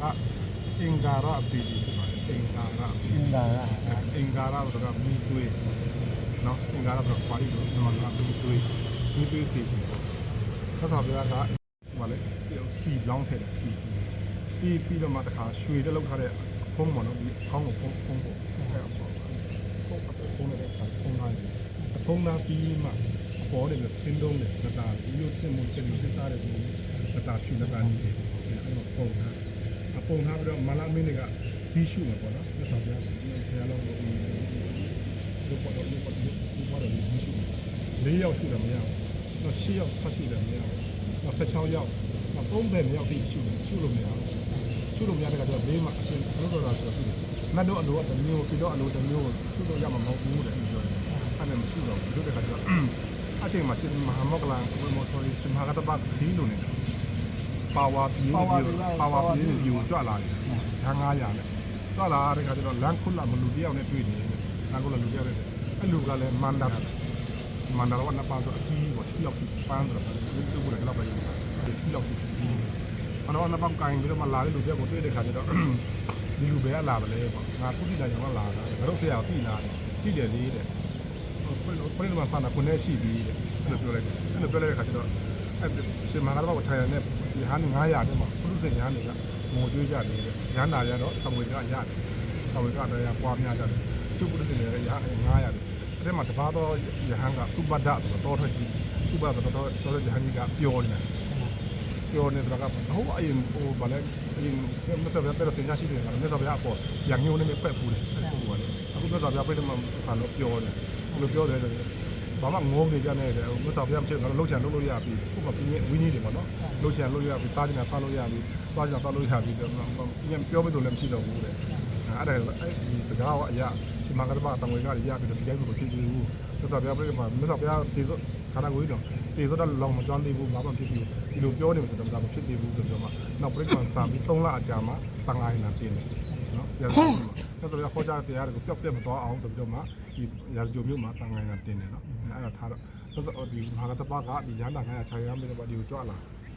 ကအင်္ဂါရစီဒီဖြစ်ပါတယ်အင်္ဂါရစီအင်္ဂါရအဲအင်္ဂါရဆိုတာကမီသွေးနော်အင်္ဂါရဆိုတာပါဠိလိုမြန်မာကမီသွေးမီသွေးစီဒီပေါ့ဆက်ဆောင်ပြကဟိုလေစီလောင်းထည့်တယ်စီစီပြီးပြီးတော့မှတခါရွှေတက်လောက်ထားတဲ့ဖုံးပေါ့နော်ဒီခေါင်းကိုဖုံးဖုံးပေါ့အဲပေါ့ဖုံးဖုံးတဲ့အခါဖုံးထားတယ်အဖုံးသားပြီးမှအပေါ်တယ်ထင်းတုံးတယ်လတာဒီလိုထင်းမှုချက်လို့တက်တာတယ်ဘူးလတာဖြူလတာနေတယ်အဲအဲ့တော့ပုံထားအ ပုံထားပြီးတော့မလာမင်းတွေကပြီးရှုမှာပေါ့နော်ဆက်ဆောင်ပြဘုရားလုံးကိုဒီပေါ်တော့ဒီပေါ်တော့ဒီပေါ်တော့ပြီးရှုလေးယောက်ရှုတယ်မရဘူးတော့ရှစ်ယောက်ထပ်ရှုတယ်မရဘူးတော့16ယောက်တော့30ယောက်ထိရှုတယ်ရှုလို့မရဘူးရှုလို့မရတဲ့ကတော့ဘေးမှာအရှင်ဘုရားတော်ဆိုတော့ရှုတယ်နတ်တို့အလိုတစ်မျိုးပြီးတော့အလိုတစ်မျိုးရှုလို့ရမှာမဟုတ်ဘူးတဲ့ပြောတယ်အဲ့ဒါမရှိတော့ဘူးဆိုတဲ့ခါကျတော့အချိန်မှာရှင်မဟာမောကလန်ဘုမောဆိုရင်ရှင်မဟာကတ္တပခီးလို့နေတာ ပါဝါပြေးနေပြီးပါဝါပြေးနေပြီးကြွလာတယ်ဓာ900နဲ့ကြွလာတဲ့ခါကျတော့လမ်းခုလာမလူတယောက်နဲ့တွေ့နေတယ်လမ်းခုလာလူတယောက်နဲ့အဲ့လူကလည်းမန္တာမန္တာတော့နှစ်ပါးဆိုအကြီးပေါ့ထိလောက်ထိပန်းဆိုတော့ဒီလိုကိုလည်းတော့ပဲထိလောက်ထိကြီးအတော့နှစ်ပေါင်းကင်ပြီးတော့မှလာတဲ့လူတယောက်ကိုတွေ့တဲ့ခါကျတော့ဒီလူပဲလာပါလေပေါ့ငါကုတိတိုင်ရောလာတာငါတို့ဆရာကိုတိလာတယ်တိတယ်လေးတဲ့ဘယ်လိုဘယ်လိုမှဆန္ဒကိုနေရှိပြီးအဲ့လိုပြောလိုက်တယ်အဲ့လိုပြောလိုက်တဲ့ခါကျတော့အဲ့ ရှင်မင်္ဂလာဘကိုထိုင်ရတဲ့ဒီဟာ900တဲ့မှာပုရုษညာနေကငိုကြွေးကြတယ်ရဟန္တာရတော့သံဝေကရတယ်သံဝေကတော့ရပွားများကြတယ်သူပုရုษညာရရ900တယ်အဲ့ဒီမှာတပါတော့ယဟန်ကသူပဒဆိုတော့တော်ထွက်ကြီးသူပဒဆိုတော့တော်တော်ယဟန်ကြီးကပျော်နေပြောနေတော့ကဟိုအရင်ဟိုဗာလဲအရင်မဆက်ပြတဲ့တင်ရရှိတယ်ကလည်းမဆက်ပြအပေါ်ရံညိုနေမဲ့ဖက်ဖူးတယ်ဟိုဗာလေအခုမဆက်ပြပြတဲ့မှာဆာလို့ပြောတယ်ဘယ်လိုပြောတယ်လဲ ဘာမှငုံနေကြနေတယ်မဆက်ပြမဖြစ်တော့လှုပ်ချန်လှုပ်လို့ရပြီခုမှပြင်းဝင်းကြီးတွေပေါ့နော်လှုပ်ချန်လှုပ်ရပြီစားချင်တာစားလို့ရပြီသွားချင်တာသွားလို့ရပြီတော့ပြန်ပြောမလို့လည်းမရှိတော့ဘူးတဲ့အဲ့ဒါအဲ့ဒီစကားကအရာရှင်မကတ္တမတံငွေကရပြီးတော့ဒီတိုင်းဆိုမဖြစ်ဘူးမဆက်ပြပြတဲ့မှာမဆက်ပြဒီဆိုခန္ဓာကိုယ်ကြီးတော့ဒီဆိုတော့လောင်မကျွမ်းသေးဘူးဘာမှဖြစ်ဘူးဒီလိုပြောနေမှဆိုတော့မဖြစ်သေးဘူးဆိုတော့မှနောက်ပြိကွန်စာပြီး3လအကြာမှာတန်ငိုင်းလာပြင်တယ်နော်ပြန်ဆိုတော့ခေါ်ကြတဲ့တရားတွေကိုပျောက်ပြတ်မသွားအောင်ဆိုပြီးတော့မှဒီရာဇဂျိုမျိုးမှာတန်ငိုင်းလာတင်တယ်နော် အဲ့ဒါထားတော့ဆိုတော့ဒီမဟာကတ္တပကဒီရဟန္တာ900ခြေရမ်းပြီးတော့ဒီကိုကြွလာ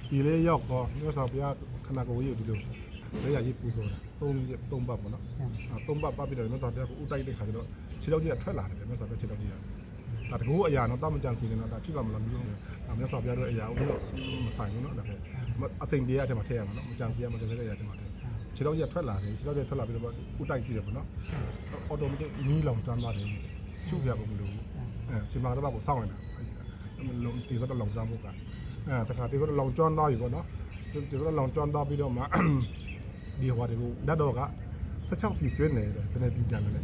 ဒီလေးရောက်တော့မြတ်စွာဘုရားခန္ဓာကိုယ်ကြီးကိုဒီလိုလက်ရရေးပူဇော်တာသုံးသုံးပတ်ပေါ့နော်အဲသုံးပတ်ပတ်ပြီးတော့မြတ်စွာဘုရားကိုဥတိုက်တဲ့ခါကျတော့ခြေထောက်ကြီးကထွက်လာတယ်မြတ်စွာဘုရားခြေထောက်ကြီးကဒါတကူအရာနော်တာမကြံစီနေတော့ဒါဖြစ်ပါမလားမလို့ဒါမြတ်စွာဘုရားတို့အရာဦးလို့မဆိုင်ဘူးနော်ဒါပဲအစိမ်တရားအထက်မှာထည့်ရမှာနော်မကြံစီရမကြံစီတဲ့အရာအထက်မှာထည့်ခြေထောက်ကြီးကထွက်လာတယ်ခြေထောက်ကြီးထွက်လာပြီးတော့ဥတိုက်ပြီးတယ်ပေါ့နော်အော်တိုမက်တစ်မီးလောင်ကျွမ်းသွားတယ်ချုပ်စရာပုံမလိုဘူးအဲ ချိန်မှာတော့ကိုစောင့်နေတာလုံဒီဆိုတော့လောင်ကျွမ်းဖို့ကအဲတခါဒီဆိုတော့လောင်ကျွမ်းသွားပြီပေါ့နော်ဒီဆိုတော့လောင်ကျွမ်းသွားပြီးတော့မှဒီဟွာတွေကိုလက်တော့က16ပြည်ကျွင်းနေတယ်ဘယ်နဲ့ပြည်ကြံတယ်လဲ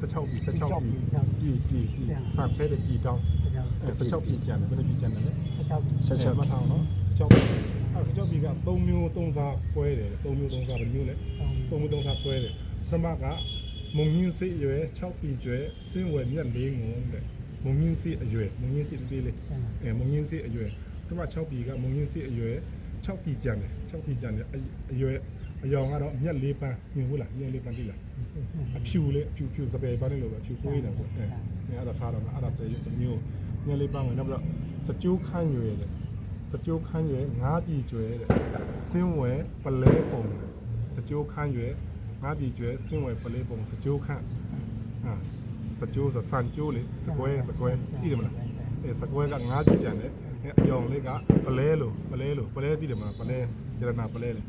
16ပြည်16ပြည်ပြည်ပြည်ပြည်စံဖဲတဲ့ပြည်တောင်းအဲ16ပြည်ကြံတယ်ဘယ်နဲ့ပြည်ကြံတယ်လဲဆက်ချောက်ဆက်ချက်မှတ်ထားအောင်နော်16ပြီအဲ16ပြီက3မျိုး3စားပွဲတယ်3မျိုး3စားဘယ်မျိုးလဲ3မျိုး3စားပွဲတယ်ပထမကမုံမြင့်စိတ်ရွယ်6ပြီကျွဲစင်းဝယ်မြက်လေးငုံတဲ့ မုံမြင့်စိတ်အရွယ်မုံမြင့်စိတ်သေးလေးအဲမုံမြင့်စိတ်အရွယ်ပထမ6ပြီကမုံမြင့်စိတ်အရွယ်6ပြီကြံတယ်6ပြီကြံတယ်အရွယ်အယောင်ကတော့မြက်လေးပန်းမြင်ဘူးလားမြက်လေးပန်းသိလားအဖြူလေးအဖြူဖြူစပယ်ပန်းလေးလိုပဲအဖြူကိုးနေတာပေါ့အဲအဲ့ဒါထားတော့အဲ့ဒါတည်းမျိုးမြက်လေးပန်းဝင်တော့ပြီးတော့စကြိုးခန်းရွယ်တယ်စကြိုးခန်းရွယ်ငါးပြည်ကျွဲတဲ့စင်းဝဲပလဲပုံစကြိုးခန်းရွယ်ငါးပြည်ကျွဲစင်းဝဲပလဲပုံစကြိုးခန်းဟာ စကြိုးဆိုစံကြိုးလေစကွဲစကွဲသိတယ်မလားအဲစကွဲကငါးပြည်ကြံတယ်အဲအယောင်လေးကပလဲလို့ပလဲလို့ပလဲသိတယ်မလားပလဲရတနာပလဲလေ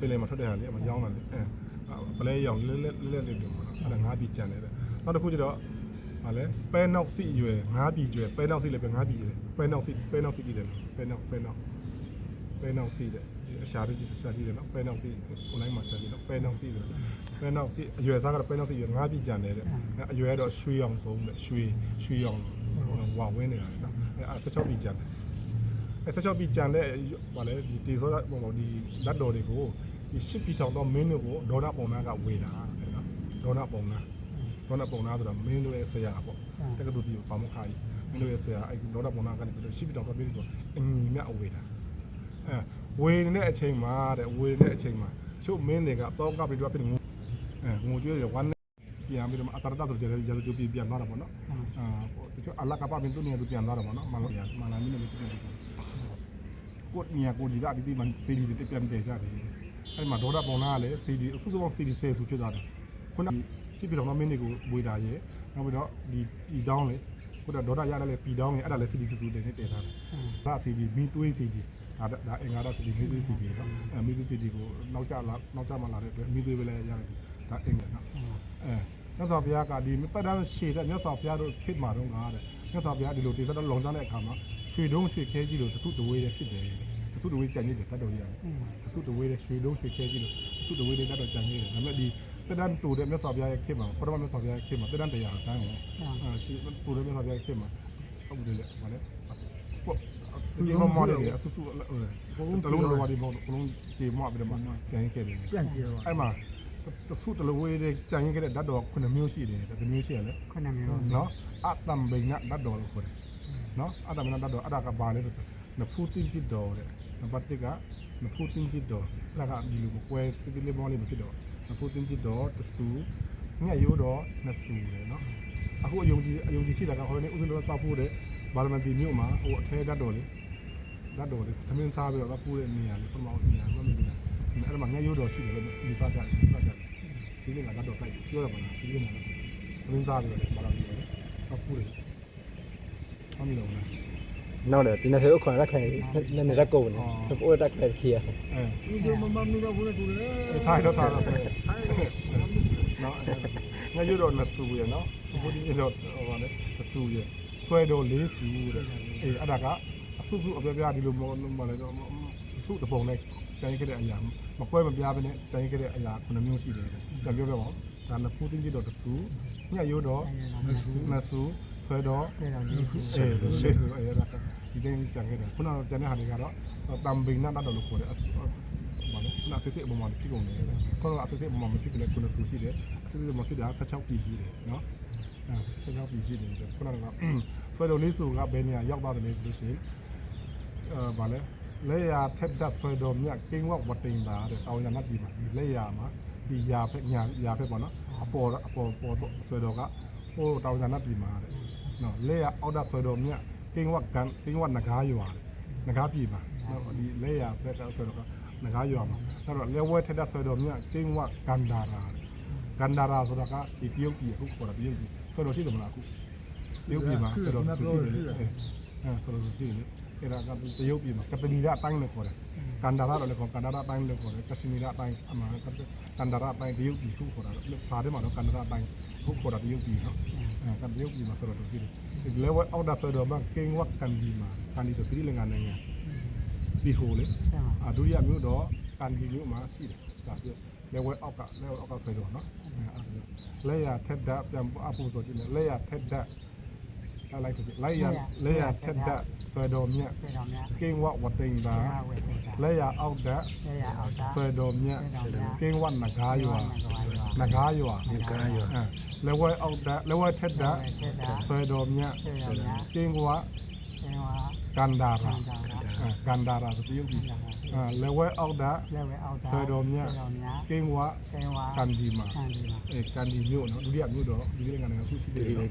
ပလဲမှာထွက်တဲ့ဟာလေးအမရောင်းတာလေအဲပလဲရောင်လဲလဲလဲလေးတယ်မလားအဲ့ဒါငါးပြည်ကြံတယ်နောက်တစ်ခုကျတော့ဟာလေပဲနောက်စီရွယ်ငါးပြည်ကျွဲပဲနောက်စီလည်းပဲငါးပြည်လေပဲနောက်စီပဲနောက်စီတည်တယ်ပဲနောက်ပဲနောက်ပဲနောက်စီတဲ့ အရှာတကြီးရှာကြီးတယ်နော်ပဲနောက်စီ online မှာရှာကြီးနော်ပဲနောက်စီတယ်ပဲနောက်စီအရွယ်စားကတော့ပဲနောက်စီရွယ်ငါးပြည်ကြံတယ်တဲ့အရွယ်ကတော့ရွှေအောင်ဆုံးတဲ့ရွှေရွှေအောင်ဝါဝင်းနေတာနော်အဲ16ပြည်ကြံတယ်အဲ16ပြည်ကြံတဲ့ဗာလေဒီတေစောဟိုဒီလက်တော်တွေကိုဒီ10ပြည်ထောင်တော့မင်းတို့ကိုဒေါနာပုံနာကဝေတာတဲ့နော်ဒေါနာပုံနာဒေါနာပုံနာဆိုတာမင်းတို့ရဲ့ဆရာပေါ့တက္ကသိုလ်ပြည်ပါမခါကြီးမင်းတို့ရဲ့ဆရာအဲဒေါနာပုံနာကနေပြီးတော့10ပြည်ထောင်တော့ပြီးတော့အညီမြအဝေတာအဲ ဝေနေတဲ့အချိန်မှာတဲ့ဝေနေတဲ့အချိန်မှာချုပ်မင်းတွေကတော့ကပြီးတော့ပြင်ငိုအဲငိုကြွေးရဝမ်းနဲ့ပြန်ပြီးတော့အတရတဆိုကြရရကျူပြန်သွားတာပေါ့နော်အာတချို့အလကပပင်းသူနေသူပြန်သွားတာပေါ့နော်မလာပြန်မလာမင်းလည်းပြန်ကိုညာကိုဒီကဒီဒီမှစီဒီတက်ပြန်တယ်ကြတယ်အဲ့မှာဒေါ်တာပုံနာကလည်း CD အစုစုပေါင်း CD 10ဆူဖြစ်သွားတယ်ခုနချစ်ပြီးတော့မင်းတွေကိုဝေတာရဲ့နောက်ပြီးတော့ဒီဒီတောင်းလေခုနဒေါ်တာရတယ်လေပီတောင်းလေအဲ့ဒါလည်း CD ဆူဆူတင်နေတည်ထားတယ်ဒါ CD မီသွေး CD ဒါ ဒါအင်္ဂါတော့ CD မီသွေး CD တော့အဲမီသွေး CD ကိုနောက်ကျလာနောက်ကျမှလာတဲ့အတွက်မီသွေးပဲလည်းရတယ်ဒါအင်္ဂါနော်အဲမြတ်စွာဘုရားကဒီပတ်တန်းရှည်တဲ့မြတ်စွာဘုရားတို့ခေတ်မှာတော့ငါတဲ့မြတ်စွာဘုရားဒီလိုတေသက်တော့လုံချမ်းတဲ့အခါမှာရွှေတုံးရွှေခဲကြီးလို့တခုတဝေးတဲ့ဖြစ်တယ်တခုတဝေးကြံ့နေတယ်တတ်တော်ရတယ်အစုတဝေးတဲ့ရွှေလုံးရွှေခဲကြီးလို့အစုတဝေးတဲ့ကတော့ကြံနေတယ်ဒါပေမဲ့ဒီတက်တန်းတူတဲ့မြတ်စွာဘုရားရဲ့ခေတ်မှာပထမမြတ်စွာဘုရားရဲ့ခေတ်မှာတက်တန်းတရားအတိုင်းကိုအဲရှိတူတဲ့မြတ်စွာဘုရားရဲ့ခေတ်မှာဟုတ်တယ်လေဗာလေပေါ့ ဒီမှာမလေးအစုစုဘုံတလုံးတော်ဝါဒီဘောဘလုံးကြေမွပြီးတော့မှကြံခဲ့တယ် ပြန်ပြေတော့ အဲ့မှာတစုတလုံးဝေးတဲ့ကြံခဲ့တဲ့ဓာတ်တော်9မျိုးရှိတယ်တမျိုးရှိရလေ ခုနမျိုး နော်အတ္တမဘိညာဓာတ်တော်လို့ခေါ်တယ်နော်အတ္တမဘိညာဓာတ်တော်အဲ့ဒါကဘာလဲဆိုနဖူတိจิตတော်တဲ့နံပါတ်1ကနဖူတိจิตတော်အဲ့ဒါကဒီလိုကိုယ်တိတိလေးမောလေးမဖြစ်တော့နဖူတိจิตတော်တဆူညက်ရိုးတော်နှစ်ဆူတယ်နော်အခုအယုံကြည်အယုံကြည်ရှိတာကဟိုနေ့ဥစဉ်တော်တောက်ဖို့တဲ့ဘာလမတီမြို့မှာဟိုအထဲဓာတ်တော်လေး ဓာတ်တော်လေးသမင်းစားပြီးတော့တောက်ဖို့တဲ့နေရာလေးပထမဆုံးနေရာမှမသိဘူးအဲ့ဒါမှညက်ရိုးတော်ရှိတယ်လို့ဒီစားကြဒီစားကြစီးလေးကဓာတ်တော်တိုက်ပြောရပါလားစီးလေးကသမင်းစားပြီးတော့ဘာလို့ပြောလဲတောက်ဖို့တယ်ဟုတ်ပြီလားနောက်လေဒီနေ့ဖေခွန်ရက်ခိုင်နည်းနည်းရက်ကုန်နေပိုးတက်ခဲ့ခီးရအဲဒီလိုမမမီတော့ဘူးလေတူတယ်အဲထားတော့ထားတော့ပဲနော်ငါရွတော့နဆူရနော်ဘုရားတော့ဟိုပါလေနဆူရဆွဲတော့လေးဆူတဲ့အေးအဲ့ဒါကအ စုစုအပြပြဒီလိုမမလဲတော့စုတပုံနဲ့တိုင်းခဲ့တဲ့အရာမကွဲမပြားပဲနဲ့တိုင်းခဲ့တဲ့အရာခုနှမျိုးရှိတယ်ပြန်ပြောပြပါဦးဒါနဖူးတင်းကြည့်တော့တဆူညရွတော့နဆူဆွဲတော့ပြေတော့လေးခုအေးဆေးဆိုအဲ့ဒါဒီတိုင်းကြံခဲ့တယ်ခုနကကျန်တဲ့ဟာတွေကတော့တမ်ဘိန်နာတော့လို့ခေါ်တယ်ဘာလဲခုနစစ်စစ်အပေါ်မှာဖြစ်ကုန်တယ်ခုနကစစ်စစ်အပေါ်မှာမဖြစ်ကြလဲခုနဆူရှိတယ်စစ်စစ်အပေါ်မှာဖြစ်တာ16ပြည်ရှိတယ်နော်အဲ16ပြည်ရှိတယ်ခုနကဆွဲတော်လေးဆိုကဘယ်နေရာရောက်သွားတယ်လဲဆိုလို့ရှိရင် အဲဘာလဲလေယာထက်တက်ဆွဲတော်မြတ်ကိန်းဝဝတိန်တာတဲ့တောင်ရနတ်ပြည်မှာဒီလေယာမှာဒီယာဖက်ညာယာဖက်ပေါ့နော်အပေါ်အပေါ်ပေါ်ဆွဲတော်ကဟိုတောင်ရနတ်ပြည်မှာတဲ့နော်လက်ရအောက်တာဆွဲတော်မြတ်ကင်းဝတ်ကန်ကင်းဝတ်နဂါးရွာနဂါးပြည်မှာနော်ဒီလက်ရဘက်ကဆွဲတော်ကနဂါးရွာမှာအဲ့တော့လက်ဝဲထက်တဲ့ဆွဲတော်မြတ်ကင်းဝတ်ကန်ဒါရာကန်ဒါရာဆိုတာကဒီတရုတ်ပြည်အခုခေါ်တာတရုတ်ပြည်ဆွဲတော်ရှိတယ်မလားအခုတရုတ်ပြည်မှာဆွဲတော်ရှိတယ်အဲဆွဲတော်ရှိတယ် အဲ့ဒါကတရုတ်ပြည်မှာကပလီရအတိုင်းလို့ခေါ်တယ်ကန်ဒါရာလို့ခေါ်ကန်ဒါရာအတိုင်းလို့ခေါ်တယ်ကစမီရာအတိုင်းအမှန်ကန်ဒါရာအတိုင်းတရုတ်ပြည်ခုခေါ်တာဖားတယ်မှာတော့ကန်ဒါရာအတိုင်းခုခေါ်တာတရုတ်ပြည်နော်အဲကံပြုတ်ပြီးမှာဆိုတော့ဒီဒီလေဝအောက်ဒါဆိုတော့မကင်းဝတ်ကန်ဒီမှာကန်ဒီဆိုပြည်လင်္ကာနိုင်ငံဒီဟိုလေအဒူရမျိုးတော့ကန်ဒီမျိုးမှာရှိတယ်ဒါပြလေဝအောက်ကလေဝအောက်ကဆိုတော့နော်လေရထက်တာပြန်အပူဆိုကြည့်လေရထက် တာလိုက်ဆိုလေရလေရထက်တာဆိုတော့မြတ်ပြေတော့များကင်းဝတ်ဝတိန်တာဝယ်ပေးတာလေရအောက်တာပြေရအောင်တာဆိုတော့မြတ်ပြေတော့များကင်းဝတ်နဂါရွာနဂါရွာငကားရလေဝအောက်တာလေဝထက်တာပြေတာဆိုတော့မြတ်ပြေတော့များကင်းဝတ်ပြေတော့ကန်ဒါရာတာ ကန်ဒါရာဆိုတရုတ်ပြည်အဲလေဝဲအောက်တာလဲဝဲအောင်တာဆွဲတော်မြတ်ပြေတော့များကင်းဝဆင်းဝါကန်ဒီမာကန်ဒီမှာအဲကန်ဒီမြို့နော်ဒုတိယမြို့တော့ဒီကိန်းကနေခုရှိတယ်နော်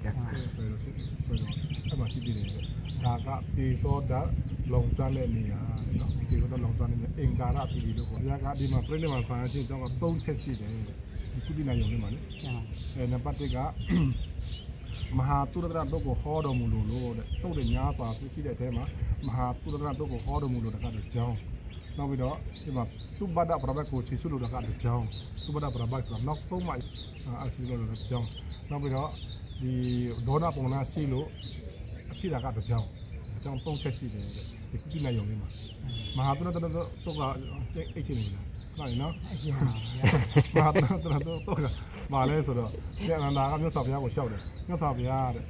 ဆွဲတော်ဆွဲတော်အဲ့မှာရှိတယ်ဒါကတေသောတာလုံကျွမ်းတဲ့နေရာနော်တေသောတာလုံကျွမ်းတဲ့နေရာအင်္ဂါရစီဒီလို့ခေါ်တယ်။ဒါကဒီမှာပြိဋိမာဆာချင်းအကြောင်းက၃ချက်ရှိတယ်ဒီကုသနာယုံလေးမှာလေပြန်အဲနံပါတ်1ကမဟာတုရတရတုတ်ကိုဟောတော်မူလို့လို့တဲ့တုတ်တဲ့ညာစွာဖြစ်ရှိတဲ့အထဲမှာ မဟာတုရတရတုတ်ကိုဟောတော်မူလို့တကတော့ကြောင်းနောက်ပြီးတော့ဒီမှာသူဘဒပရဘတ်ကိုချီဆုလို့တကတော့ကြောင်းသူဘဒပရဘတ်ဆိုတာနောက်ဆုံးမှအစီလို့လို့ကြောင်းနောက်ပြီးတော့ဒီဒေါနာပုံနာရှိလို့အရှိတာကတော့ကြောင်းကြောင်းသုံးချက်ရှိတယ်တဲ့ဒီကုသနာယုံလေးမှာမဟာတုရတရတုတ်ကအိတ်ချင်နေလားခဏနော်အရှင်ပါဗျာမာတော့တော့တော့ကမာလဲဆိုတော့ဆရာနန္ဒာကမြတ်စွာဘုရားကိုလျှောက်တယ်မြတ်စွာဘုရားတဲ့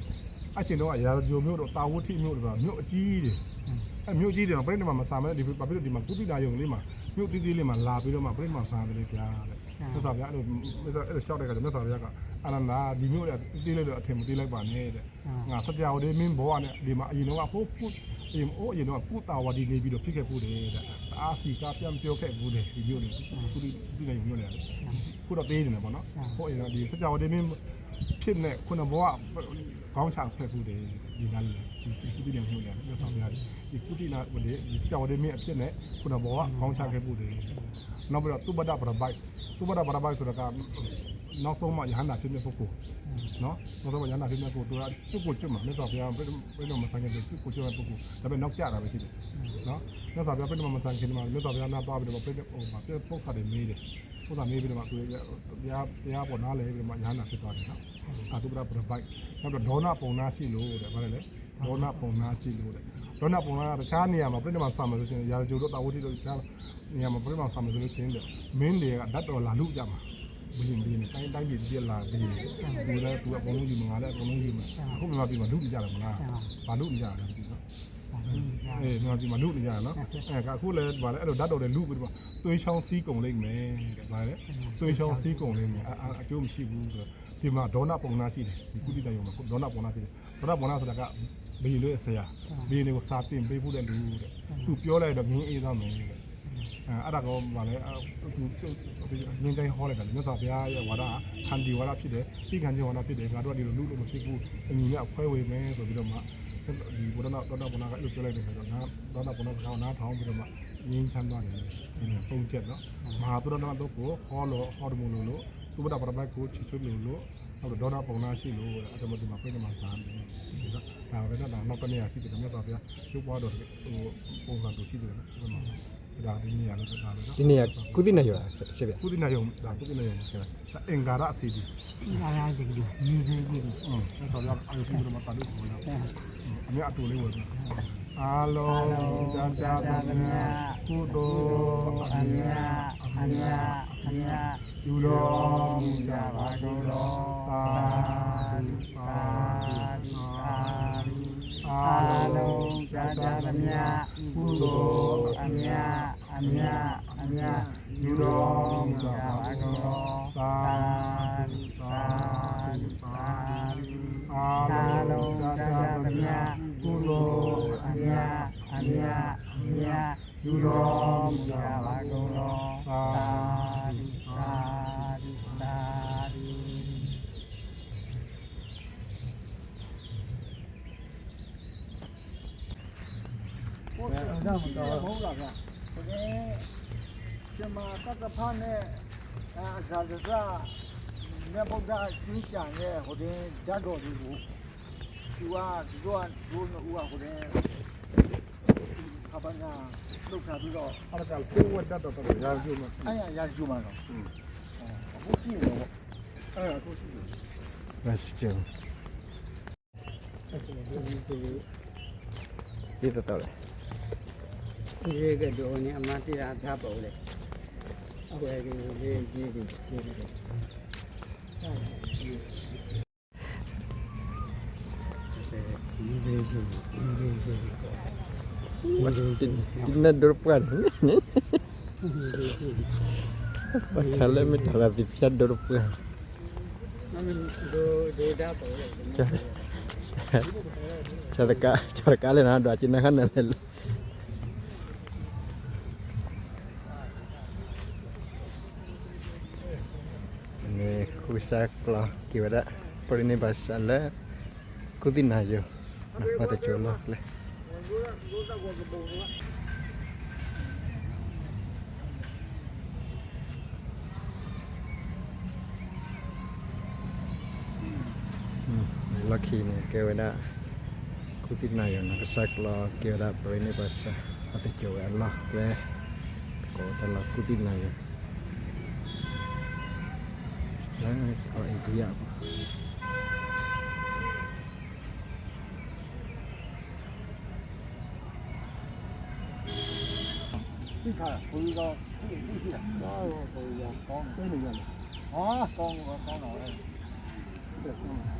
အချင်းတော့အရာဂျိုမျိုးတော့တာဝတိမျိုးတော့မြို့အကြီးတယ်အဲမြို့ကြီးတယ်ပြိဋိမာမဆာမဲဒီဘာဖြစ်လို့ဒီမှာကုသီလာယုံလေးမှာမြို့တီးတီးလေးမှာလာပြီးတော့မှပြိဋိမာဆာတယ်ဗျာတဲ့မြတ်စွာဘုရားအဲ့လိုမြတ်စွာအဲ့လိုလျှောက်တဲ့ကမြတ်စွာဘုရားကအနန္ဒာဒီမြို့လည်းတီးလေးလို့အထင်မသေးလိုက်ပါနဲ့တဲ့ငါစကြဝဠာမင်းဘောကနဲ့ဒီမှာအရင်တော့ဟိုပုအရင်အိုးအရင်တော့ကုတာဝတီနေပြီးတော့ဖြစ်ခဲ့ဖို့တယ်တဲ့အာစီကပြန်ပြောခဲ့ဖို့တယ်ဒီမြို့လေးကုသီကုသီလာယုံမြို့လေးခုတော့သေးနေတယ်ပေါ့နော်ဟုတ်ရင်ဒီစကြဝဠာမင်းဖြစ်နေခုနဘောက ခေါင်းချဖက်ဘူးတယ်ဒီနားလေးဒီကုတိနေမျိုးလေမြတ်စွာဘုရားဒီကုတိနာဝလေဒီကြော်ရမင်းအဖြစ်နဲ့ခုနဘောကခေါင်းချခဲ့ဘူးတယ်နောက်ပြီးတော့သူပဒပရပိုက်သူပဒပရပိုက်ဆိုတာကနောက်ဆုံးမှယဟန္တာဖြစ်တဲ့ပုဂ္ဂိုလ်နော်နောက်ဆုံးမှယဟန္တာဖြစ်တဲ့ပုဂ္ဂိုလ်သူကသူ့ကိုကျွတ်မှာမြတ်စွာဘုရားပြည့်ပြည့်တော့မဆိုင်တဲ့သူ့ကိုကျွတ်တဲ့ပုဂ္ဂိုလ်ဒါပေမဲ့နောက်ကျတာပဲရှိတယ်နော်မြတ်စွာဘုရားပြည့်တော့မဆိုင်ခင်မှာမြတ်စွာဘုရားနာပါပြီးတော့ပြည့်ဟိုမှာပြည့်ပုဂ္ဂိုလ်တွေမေးတယ်ပုဂ္ဂိုလ်မေးပြီးတော့သူတရားတရားပေါ်နားလဲပြီးတော့ယဟန္တာဖြစ်သွားတယ်နော်အာသုပဒပရပိုက် နောက်တော့ဒေါနပုံနာရှိလို့တဲ့ဗါတယ်လေဒေါနပုံနာရှိလို့တဲ့ဒေါနပုံနာကတခြားနေရာမှာပြည့်တော့ဆာမယ်ဆိုရင်ရာဇဂျိုတို့တာဝတိတို့တခြားနေရာမှာပြည့်တော့ဆာမယ်ဆိုလို့ရှိရင်မင်းတွေကဓာတ်တော်လာလူကြမှာဘင်းဘင်းနဲ့တိုင်းတိုင်းပြည်ပြက်လာဘင်းသူလည်းသူအကုန်လုံးယူမှာငါလည်းအကုန်လုံးယူမှာအခုမြန်မာပြည်မှာလူနေကြတယ်မလားဘာလူနေကြလဲမသိဘူးနော် အေးမြန်မာပြည်မှာလူနေကြတယ်နော်အဲကအခုလည်းဗာလဲအဲ့လိုဓာတ်တော်တွေလူပြီးတော့သွေးချောင်းစီးကုန်လိမ့်မယ်တဲ့ဗာလဲသွေးချောင်းစီးကုန်လိမ့်မယ်အကျိုးမရှိဘူးဆိုတော့ဒီမှာဒေါနပုံနာရှိတယ်ဒီကုတိတယုံမှာဒေါနပုံနာရှိတယ်ဒေါနပုံနာဆိုတာကဘင်းလို့ဆရာဘင်းတွေကိုစာတင်ပေးဖို့တဲ့လူတဲ့သူပြောလိုက်တော့မင်းအေးသွားမယ်တဲ့အဲအဲ့ဒါကောဗာလဲသူငင်းတိုင်းဟောလိုက်တယ်မြတ်စွာဘုရားရဲ့ဝါဒဟန်ဒီဝါဒဖြစ်တယ်သိခံခြင်းဝါဒဖြစ်တယ်ငါတို့ကဒီလိုလူလို့မဖြစ်ဘူးအညီနဲ့အဖွဲဝေမယ်ဆိုပြီးတော့မှ ဒီဘုရားတော်တော်ဘုရားကအဲ့လိုပြောလိုက်တယ်ဆိုတော့ငါတော်တော်ဘုရားစကားနားထောင်ပြီးတော့မှငင်းချမ်းသွားတယ်ဒီနေ့ပုံချက်နော်မဟာသူတော်တော်တို့ကိုဟောလို့ဟောတယ်မို့လို့လို့သူဘုရားပရပတ်ကိုချစ်ချွတ်လို့လို့နောက်တော့ဒေါနာပုံနာရှိလို့အဲ့ဒါမှဒီမှာပြိတ္တမှာစားတယ်ဒီတော့ဒါပဲတော့နောက်ကနေရရှိတယ်မြတ်စွာဘုရားရုပ်ပွားတော်ဟိုပုံစံတူရှိတယ်နော်ဒီမှာ ဒါဒီနေရာလည်းဒါပဲနော်ဒီနေ့ကကုသနာရောရှစ်ပြကုသနာယုံဒါကုသနာယုံဆိုတာအင်္ဂါရအစီဒီရာရာဒီဒီမြည်သေးကြီးอืมဆောရအာယုပြုလို့မတာလို့ခေါ်တာအမေအတူလေးဝယ်တာအားလုံးကြာကြာပါမြတ်ကုသိုလ်အအမြမြတ်အမြအမြယူတော်မူကြပါကုန်သောသာဓုသာဓုသာဓု အားလုံးကြာကြာပါမြတ်ကုသိုလ်အအမြမြတ်အမြအမြယူတော်မူကြပါကုန်သောသာဓုသာဓုသာဓုအားလုံးကြာကြာပါမြတ်ကုသိုလ်အမြတ်အမြအမြယူတော်မူကြပါကုန်သောသာ သာ ဓု ဓု သာ သာဓုသာဓု ဟုတ်တယ်အဲ့ဒါ မတော်ဘူးလားဗျာတကယ်ကျမတတ်တဖာနဲ့အာဇာဇာမြတ်ဗုဒ္ဓကျင်းကြံရဲ့ဟိုတဲ့ဓာတ်တော်တွေကိုသူကသူကဒုနဦးကဟိုတဲ့ခပနာလုတ်ထားပြီးတော့အဲ့ဒါကိုဝတ်တတ်တော့တော့ရာကျုံမှာအဲ့ရရကျူမှာတော့အခုကြည့်တော့အဲ့ဒါကိုရှိတယ်မစကျန်ဒီတော့တော့ဒီကတော့နေအမတရားထားပေါ်လေအဝယ် ကြီးလေးကြီးကြီးကြီးကြီးဒီလေးကြီးဒီလေးကြီးမတင်တင်နေတော့ပွားနေဒီလေးကြီးဘာခလဲမ တလာဒီဖြတ်တော့ပွားမမဒိုဒိုတာပေါ်လေချာချာတကချာတကလည်းနာတော့ချင်းနခနဲ့ လေနေခုစားကလာကိဝဒပရိနေဘတ်ဆလကုဒီနာယောမတ်ချိုလောလေ lucky ne keweda kutit na yo na sak la keweda brene basa ate jo Allah ke ko tala kutit na yo na